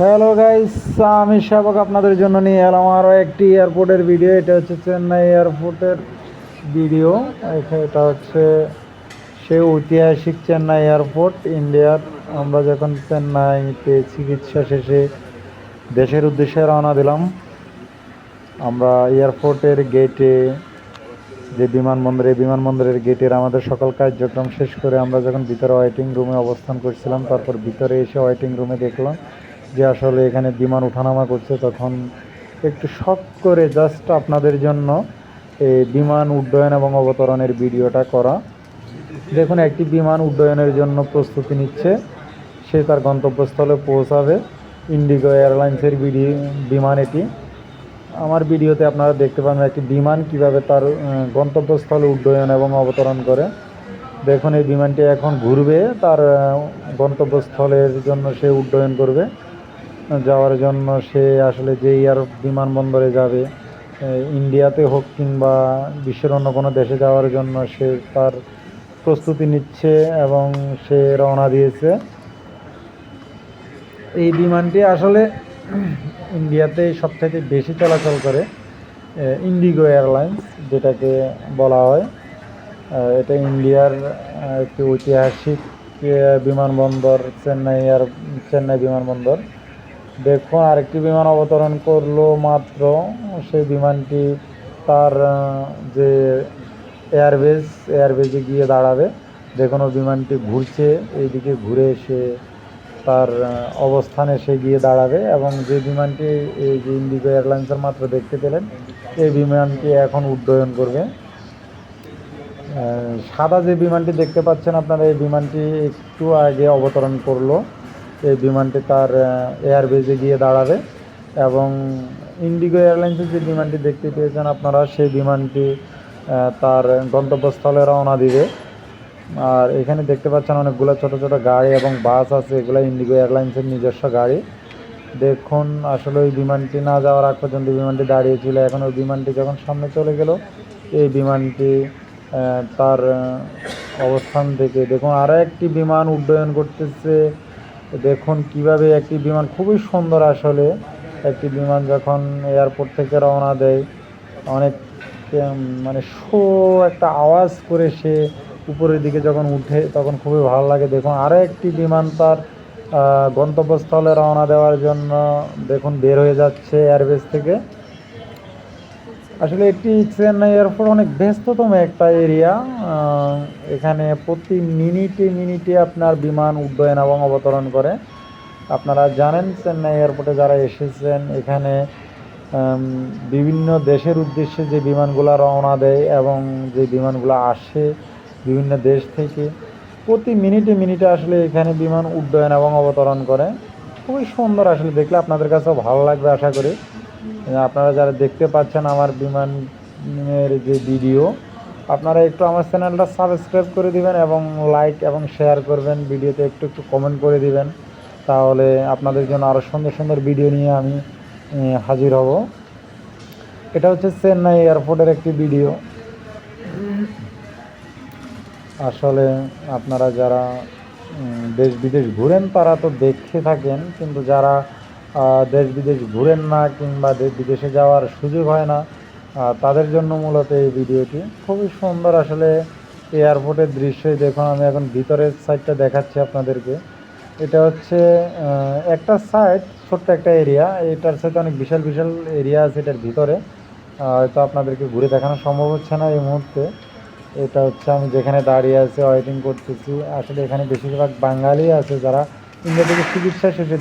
Hello guys আমি শাবক আপনাদের জন্য নিয়ে এলাম আরও একটি এয়ারপোর্টের ভিডিও এটা হচ্ছে চেন্নাই এয়ারপোর্টের ভিডিও এটা হচ্ছে সে ঐতিহাসিক চেন্নাই এয়ারপোর্ট, ইন্ডিয়ার। আমরা যখন চেন্নাইতে চিকিৎসা শেষে দেশের উদ্দেশ্যে রওনা দিলাম, আমরা এয়ারপোর্টের গেটে যে বিমানবন্দরে বিমানবন্দরের গেটের আমাদের সকল কার্যক্রম শেষ করে আমরা যখন ভিতরে ওয়েটিং রুমে অবস্থান করছিলাম, তারপর ভিতরে এসে ওয়েটিং রুমে দেখলাম। যে আসলে এখানে বিমান ওঠানামা করছে, তখন একটু শখ করে জাস্ট আপনাদের জন্য এই বিমান উড্ডয়ন এবং অবতরণের ভিডিওটা করা। দেখুন, একটি বিমান উড্ডয়নের জন্য প্রস্তুতি নিচ্ছে। সে তার গন্তব্যস্থলে পৌঁছাবে। ইন্ডিগো এয়ারলাইন্সের বিমান এটি। আমার ভিডিওতে আপনারা দেখতে পাবেন একটি বিমান কীভাবে তার গন্তব্যস্থলে উড্ডয়ন এবং অবতরণ করে। দেখুন, এই বিমানটি এখন ঘুরবে, তার গন্তব্যস্থলের জন্য সে উড্ডয়ন করবে। যাওয়ার জন্য সে আসলে যে এয়ার বিমানবন্দরে যাবে ইন্ডিয়াতে হোক কিংবা বিশ্বের অন্য কোনো দেশে যাওয়ার জন্য সে তার প্রস্তুতি নিচ্ছে এবং সে রওনা দিয়েছে। এই বিমানটি আসলে ইন্ডিয়াতে সবথেকে বেশি চলাচল করে ইন্ডিগো এয়ারলাইন্স যেটাকে বলা হয়। এটা ইন্ডিয়ার একটি ঐতিহাসিক বিমানবন্দর, চেন্নাই এয়ার চেন্নাই বিমানবন্দর। দেখুন আরেকটি বিমান অবতরণ করল মাত্র। সেই বিমানটি তার যে এয়ারবেস এয়ারবেজে গিয়ে দাঁড়াবে। দেখুন বিমানটি ঘুরছে, এইদিকে ঘুরে এসে তার অবস্থানে সে গিয়ে দাঁড়াবে এবং যে বিমানটি, এই যে ইন্ডিগো এয়ারলাইন্সের মাত্র দেখতে পেলেন, এই বিমানটি এখন উড্ডয়ন করবে। সাদা যে বিমানটি দেখতে পাচ্ছেন আপনারা, এই বিমানটি একটু আগে অবতরণ করল। এই বিমানটি তার এয়ারবেজে গিয়ে দাঁড়াবে এবং ইন্ডিগো এয়ারলাইন্সের যে বিমানটি দেখতে পেয়েছেন আপনারা, সেই বিমানটি তার গন্তব্যস্থলে রওনা দিবে। আর এখানে দেখতে পাচ্ছেন অনেকগুলো ছোট ছোট গাড়ি এবং বাস আছে, এগুলো ইন্ডিগো এয়ারলাইন্সের নিজস্ব গাড়ি। দেখুন, আসলে ওই বিমানটি না যাওয়ার আগ পর্যন্ত বিমানটি দাঁড়িয়েছিল এখন ওই বিমানটি যখন সামনে চলে গেল, এই বিমানটি তার অবস্থান থেকে দেখুন আরও একটি বিমান উড্ডয়ন করতেছে। দেখুন কীভাবে একটি বিমান, খুবই সুন্দর আসলে একটি বিমান যখন এয়ারপোর্ট থেকে রওনা দেয়, অনেক মানে শো একটা আওয়াজ করে সে উপরের দিকে যখন উঠে তখন খুবই ভালো লাগে। দেখুন আরও একটি বিমান তার গন্তব্যস্থলে রওনা দেওয়ার জন্য দেখুন বের হয়ে যাচ্ছে এয়ারবেস থেকে। আসলে এটি চেন্নাই এয়ারপোর্ট অনেক ব্যস্ততম একটা এরিয়া। এখানে প্রতি মিনিটে মিনিটে আপনার বিমান উড্ডয়ন এবং অবতরণ করে। আপনারা জানেন চেন্নাই এয়ারপোর্টে যারা এসেছেন, এখানে বিভিন্ন দেশের উদ্দেশ্যে যে বিমানগুলো রওনা দেয় এবং যে বিমানগুলো আসে বিভিন্ন দেশ থেকে, প্রতি মিনিটে মিনিটে আসলে এখানে বিমান উড্ডয়ন এবং অবতরণ করে। খুবই সুন্দর আসলে দেখলে আপনাদের কাছেও ভালো লাগবে, আশা করি। আপনারা যারা দেখতে পাচ্ছেন আমার বিমানের যে ভিডিও আপনারা একটু আমার চ্যানেলটা সাবস্ক্রাইব করে দিবেন এবং লাইক এবং শেয়ার করবেন ভিডিওতে একটু একটু কমেন্ট করে দিবেন। তাহলে আপনাদের জন্য আরও সুন্দর সুন্দর ভিডিও নিয়ে আমি হাজির হব। এটা হচ্ছে চেন্নাই এয়ারপোর্টের একটি ভিডিও আসলে আপনারা যারা দেশ বিদেশ ঘুরেন তারা তো দেখে থাকেন, কিন্তু যারা দেশ বিদেশ ঘুরেন না কিংবা দেশ বিদেশে যাওয়ার সুযোগ হয় না তাদের জন্য মূলত এই ভিডিওটি। খুবই সুন্দর আসলে এয়ারপোর্টের দৃশ্যই দেখুন, আমি এখন ভিতরের সাইডটা দেখাচ্ছি আপনাদেরকে। এটা হচ্ছে একটা সাইড ছোট্ট একটা এরিয়া এটার সাথে অনেক বিশাল বিশাল এরিয়া আছে এটার ভিতরে। হয়তো আপনাদেরকে ঘুরে দেখানো সম্ভব হচ্ছে না এই মুহূর্তে। এটা হচ্ছে আমি যেখানে দাঁড়িয়ে আছি ওয়েটিং করতেছি। আসলে এখানে বেশিরভাগ বাঙালি আছে যারা ইন্ডিয়া থেকে চিকিৎসা শেষে